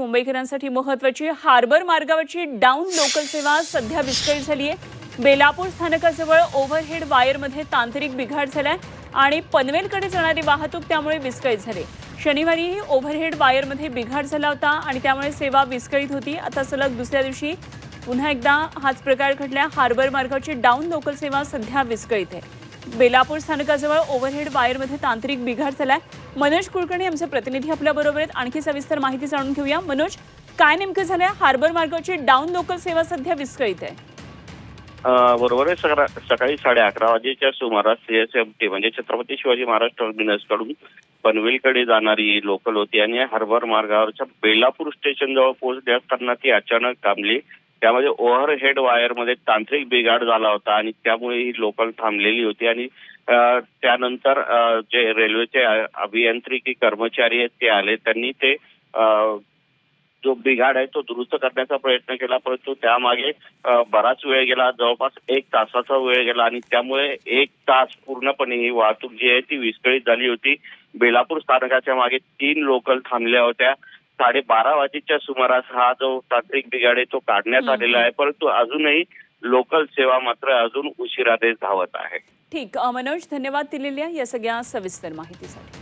मुंबईकरांसाठी महत्वाची हार्बर मार्गावरची डाऊन लोकल सेवा सध्या विस्कळीत झाली आहे बेलापूर स्थानकाजवळ ओव्हरहेड वायरमध्ये तांत्रिक बिघाड झालाय आणि पनवेलकडे जाणारी वाहतूक त्यामुळे विस्कळीत झाली. शनिवारीही ओव्हरहेड वायरमध्ये बिघाड झाला होता आणि त्यामुळे सेवा विस्कळीत होती. आता सलग दुसऱ्या दिवशी पुन्हा एकदा हाच प्रकार घडला. हार्बर मार्गावरची डाऊन लोकल सेवा सध्या विस्कळीत आहे. बेलापूर स्थानकाजवळ ओव्हरहेड वायरमध्ये तांत्रिक बिघाड झालाय. मनोज कुलकर्णी आमचे प्रतिनिधी आपल्या बरोबर आहेत. आणखी सविस्तर माहिती जाणून घेऊया. मनोज काय नेमकं झालंय? हार्बर मार्गाची डाऊन लोकल सेवा सध्या विस्कळीत आहे. बरोबर आहे. सकाळी साडे अकरा वाजेच्या सुमारास सीएसएमटी म्हणजे छत्रपती शिवाजी महाराज टर्मिनसकडून पनवेलकडे जाणारी लोकल होती आणि हार्बर मार्गावरच्या बेलापूर स्टेशन जवळ पोहोचली असताना ती अचानक थांबली. त्यामध्ये ओव्हरहेड वायरमध्ये तांत्रिक बिघाड झाला होता आणि त्यामुळे ही लोकल थांबलेली होती. आणि त्यानंतर जे रेल्वेचे अभियांत्रिकी कर्मचारी आहेत ते आले. त्यांनी ते जो बिघाड आहे तो दुरुस्त करण्याचा प्रयत्न केला. परंतु त्यामागे बराच वेळ गेला. जवळपास एक तासाचा वेळ गेला आणि त्यामुळे एक तास पूर्णपणे ही वाहतूक जी आहे ती विस्कळीत झाली होती. बेलापूर स्थानकाच्या मागे तीन लोकल थांबल्या होत्या. साडेबारा वाजेच्या सुमारास हा जो तांत्रिक बिघाड आहे तो काढण्यात आलेला आहे. परंतु अजूनही लोकल सेवा मात्र अजून उशिराने धावत आहे. ठीक. मनोज धन्यवाद दिलेल्या या सगळ्या सविस्तर माहितीसाठी.